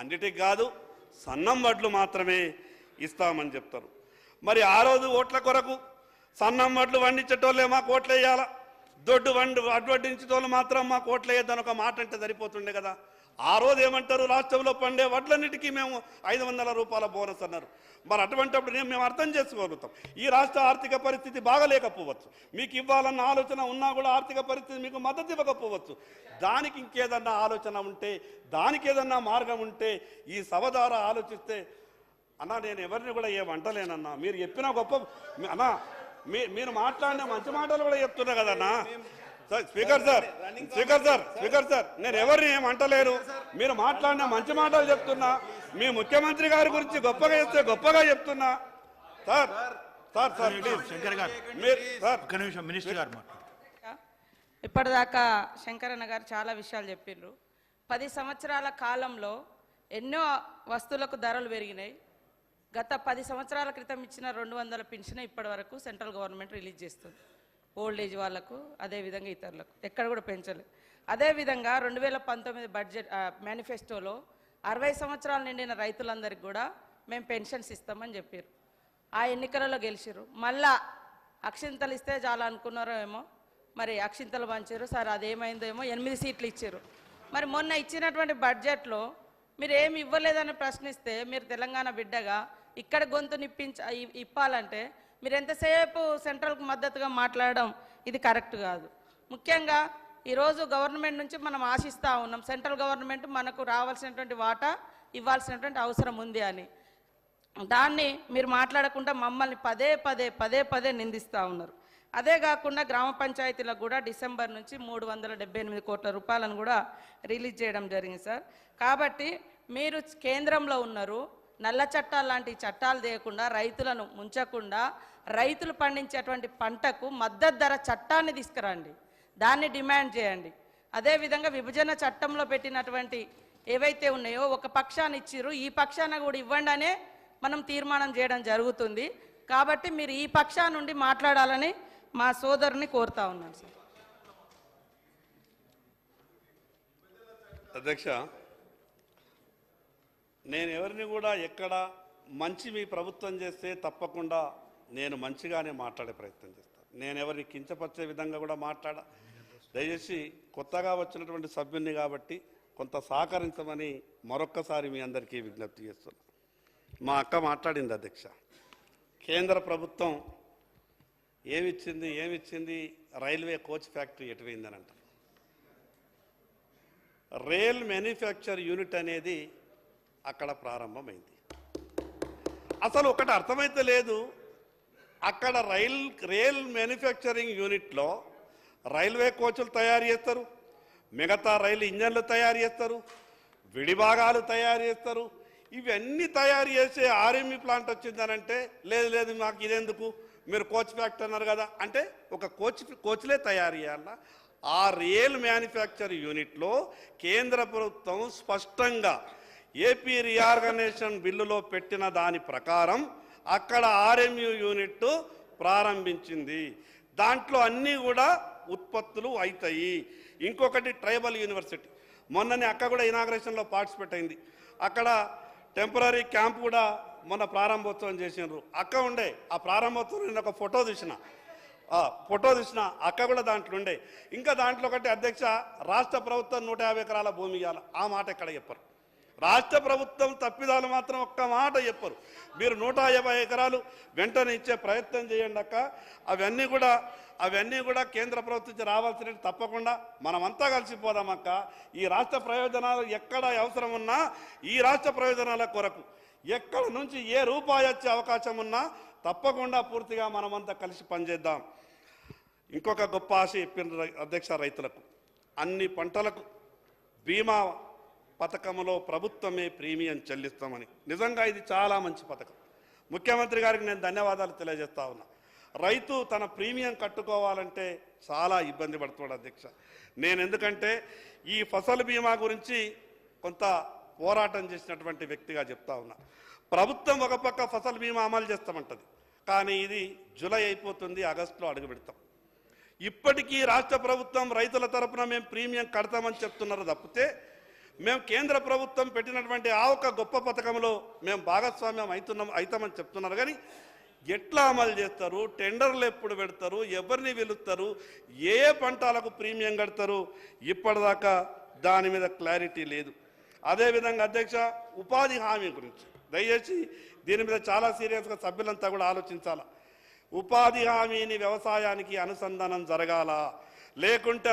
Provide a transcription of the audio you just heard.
అన్నిటికి కాదు సన్నం వడ్లు మాత్రమే ఇస్తామని చెప్తారు. మరి ఆ రోజు ఓట్ల కొరకు సన్నం వడ్లు వండించేటోళ్ళే మాకు ఓట్లు వేయాలా దొడ్డు వండు వడ్డు వడ్డించేటోళ్ళు మాత్రం మాకు ఓట్లు వేయద్దని ఒక మాట అంటే సరిపోతుండే కదా. ఆ రోజు ఏమంటారు? రాష్ట్రంలో పండే వడ్లన్నిటికీ మేము ఐదు వందల రూపాయల బోనస్ అన్నారు. మరి అటువంటిప్పుడు నేను మేము అర్థం చేసుకోగలుగుతాం. ఈ రాష్ట్ర ఆర్థిక పరిస్థితి బాగలేకపోవచ్చు. మీకు ఇవ్వాలన్న ఆలోచన ఉన్నా కూడా ఆర్థిక పరిస్థితి మీకు మద్దతు ఇవ్వకపోవచ్చు. దానికి ఇంకేదన్నా ఆలోచన ఉంటే దానికి ఏదన్నా మార్గం ఉంటే ఈ సభ ద్వారా ఆలోచిస్తే అన్నా నేను ఎవరిని కూడా ఏమంటలేనన్నా మీరు చెప్పిన గొప్ప మీ- అన్నా మీ మీరు మాట్లాడిన మంచి మాటలు కూడా చెప్తున్నా కదన్నా. Speaker sir speaker sir speaker sir నేను ఎవరిని ఏం అంటలేరు మీరు మాట్లాడిన మంచి మాటలు చెప్తున్నా. మీ ముఖ్యమంత్రి గారి గురించి గొప్పగా చెప్తే గొప్పగా చెప్తున్నా. Sir sir sir please. Shankar garu. మీరు సార్. ఒక్క నిమిషం మినిస్టర్ గారు ఇప్పటిదాకా శంకరన్న గారు చాలా విషయాలు చెప్పిండ్రు. పది సంవత్సరాల కాలంలో ఎన్నో వస్తువులకు ధరలు పెరిగినాయి. గత పది సంవత్సరాల క్రితం ఇచ్చిన రెండు వందల పెన్షన్ ఇప్పటి వరకు సెంట్రల్ గవర్నమెంట్ రిలీజ్ చేస్తుంది. ఓల్డ్ ఏజ్ వాళ్ళకు అదేవిధంగా ఇతరులకు. ఎక్కడ కూడా పెంచలేదు అదేవిధంగా రెండు వేల పంతొమ్మిది బడ్జెట్ మేనిఫెస్టోలో అరవై సంవత్సరాలు నిండిన రైతులందరికీ కూడా మేము పెన్షన్స్ ఇస్తామని చెప్పారు ఆ ఎన్నికలలో గెలిచారు మళ్ళా అక్షింతలు ఇస్తే చాలా అనుకున్నారో ఏమో మరి అక్షింతలు పంచారు సార్ అదేమైందో ఏమో ఎనిమిది సీట్లు ఇచ్చారు మరి మొన్న ఇచ్చినటువంటి బడ్జెట్లో మీరు ఏమి ఇవ్వలేదని ప్రశ్నిస్తే మీరు తెలంగాణ బిడ్డగా ఇక్కడ గొంతు నిప్పించ ఇప్పాలంటే మీరు ఎంతసేపు సెంట్రల్కు మద్దతుగా మాట్లాడడం ఇది కరెక్ట్ కాదు. ముఖ్యంగా ఈరోజు గవర్నమెంట్ నుంచి మనం ఆశిస్తూ ఉన్నాం సెంట్రల్ గవర్నమెంట్ మనకు రావాల్సినటువంటి వాటా ఇవ్వాల్సినటువంటి అవసరం ఉంది అని. దాన్ని మీరు మాట్లాడకుండా మమ్మల్ని పదే పదే పదే పదే నిందిస్తూ ఉన్నారు. అదే కాకుండా గ్రామ పంచాయతీలకు కూడా డిసెంబర్ నుంచి మూడు వందల డెబ్బై ఎనిమిది కోట్ల రూపాయలను కూడా రిలీజ్ చేయడం జరిగింది సార్. కాబట్టి మీరు కేంద్రంలో ఉన్నారు నల్ల చట్టాలు లాంటి చట్టాలు చేయకుండా రైతులను ముంచకుండా రైతులు పండించేటువంటి పంటకు మద్దతు ధర చట్టాన్ని తీసుకురండి. దాన్ని డిమాండ్ చేయండి. అదేవిధంగా విభజన చట్టంలో పెట్టినటువంటి ఏవైతే ఉన్నాయో ఒక పక్షాన్ని ఇచ్చిర్రు. ఈ పక్షాన కూడా ఇవ్వండి అనే మనం తీర్మానం చేయడం జరుగుతుంది. కాబట్టి మీరు ఈ పక్షా నుండి మాట్లాడాలని మా సోదరుని కోరుతా ఉన్నాను సార్. అధ్యక్ష నేను ఎవరిని కూడా ఎక్కడ మంచి మీ ప్రభుత్వం చేస్తే తప్పకుండా నేను మంచిగానే మాట్లాడే ప్రయత్నం చేస్తాను నేను ఎవరిని కించపరిచే విధంగా కూడా మాట్లాడ. దయచేసి కొత్తగా వచ్చినటువంటి సభ్యుని కాబట్టి కొంత సహకరించమని మరొక్కసారి మీ అందరికీ విజ్ఞప్తి చేస్తున్నాను మా అక్క మాట్లాడింది అధ్యక్ష. కేంద్ర ప్రభుత్వం ఏమిచ్చింది ఏమిచ్చింది? రైల్వే కోచ్ ఫ్యాక్టరీ ఎటువైందని అంటారు రైల్ మ్యానుఫ్యాక్చర్ యూనిట్ అనేది అక్కడ ప్రారంభమైంది. అసలు ఒకటి అర్థమైతే లేదు. అక్కడ రైల్ రైల్ మ్యానుఫ్యాక్చరింగ్ యూనిట్లో రైల్వే కోచ్లు తయారు చేస్తారు. మిగతా రైలు ఇంజన్లు తయారు చేస్తారు. విడిభాగాలు తయారు చేస్తారు. ఇవన్నీ తయారు చేసే ఆర్ఎంఈ ప్లాంట్ వచ్చిందనంటే లేదు లేదు మాకు ఇదెందుకు? మీరు కోచ్ ఫ్యాక్టరీ అన్నారు కదా. అంటే ఒక కోచ్ కోచ్లే తయారు చేయాల? ఆ రియల్ మ్యానుఫ్యాక్చర్ యూనిట్లో కేంద్ర ప్రభుత్వం స్పష్టంగా ఏపీ రీఆర్గనైజేషన్ బిల్లులో పెట్టిన దాని ప్రకారం అక్కడ ఆర్ఎంయు యూనిట్ ప్రారంభించింది. దాంట్లో అన్నీ కూడా ఉత్పత్తులు అవుతాయి ఇంకొకటి ట్రైబల్ యూనివర్సిటీ. మొన్ననే అక్క కూడా ఇనాగ్రేషన్లో పార్టిసిపేట్ అయింది. అక్కడ టెంపరీ క్యాంప్ కూడా మొన్న ప్రారంభోత్సవం చేసినారు అక్క ఉండే. ఆ ప్రారంభోత్సవం నేను ఒక ఫోటో తీసిన. ఫోటో తీసిన అక్క కూడా దాంట్లో ఉండే. ఇంకా దాంట్లో ఒకటి అధ్యక్ష రాష్ట్ర ప్రభుత్వం నూట యాభై ఎకరాల భూమి ఇవ్వాలి ఆ మాట ఎక్కడ చెప్పరు. రాష్ట్ర ప్రభుత్వం తప్పిదాలు మాత్రం ఒక్క మాట చెప్పరు. మీరు నూట యాభై ఎకరాలు వెంటనే ఇచ్చే ప్రయత్నం చేయండి అక్క. అవన్నీ కూడా అవన్నీ కూడా కేంద్ర ప్రభుత్వం రావాల్సిన తప్పకుండా మనమంతా కలిసిపోదామక్క ఈ రాష్ట్ర ప్రయోజనాలు ఎక్కడ అవసరం ఉన్నా ఈ రాష్ట్ర ప్రయోజనాల కొరకు ఎక్కడ నుంచి ఏ రూపాయి వచ్చే అవకాశం ఉన్నా తప్పకుండా పూర్తిగా మనమంతా కలిసి పనిచేద్దాం. ఇంకొక గొప్ప ఆశ చెప్పిన రై- అధ్యక్ష రైతులకు. అన్ని పంటలకు బీమా పథకంలో ప్రభుత్వమే ప్రీమియం చెల్లిస్తామని. నిజంగా ఇది చాలా మంచి పథకం. ముఖ్యమంత్రి గారికి నేను ధన్యవాదాలు తెలియజేస్తా ఉన్నా. రైతు తన ప్రీమియం కట్టుకోవాలంటే చాలా ఇబ్బంది పడుతున్నాడు అధ్యక్ష. నేను ఎందుకంటే ఈ ఫసల్ బీమా గురించి కొంత పోరాటం చేసినటువంటి వ్యక్తిగా చెప్తా ఉన్నా. ప్రభుత్వం ఒక పక్క ఫసల్ బీమా అమలు చేస్తామంటది. కానీ ఇది జూలై అయిపోతుంది ఆగస్టులో అడుగు పెడతాం. ఇప్పటికీ రాష్ట్ర ప్రభుత్వం రైతుల తరపున మేము ప్రీమియం కడతామని చెప్తున్నారు తప్పితే మేము కేంద్ర ప్రభుత్వం పెట్టినటువంటి ఆ ఒక్క గొప్ప పథకంలో మేము భాగస్వామ్యం అవుతున్నాం అవుతామని చెప్తున్నారు. కానీ ఎట్లా అమలు చేస్తారు? టెండర్లు ఎప్పుడు పెడతారు? ఎవరిని పిలుస్తారు? ఏ పంటలకు ప్రీమియం కడతారు? ఇప్పటిదాకా దాని మీద క్లారిటీ లేదు. అదేవిధంగా అధ్యక్ష ఉపాధి హామీ గురించి. దయచేసి దీని మీద చాలా సీరియస్గా సభ్యులంతా కూడా ఆలోచించాలా? ఉపాధి హామీని వ్యవసాయానికి అనుసంధానం జరగాల? లేకుంటే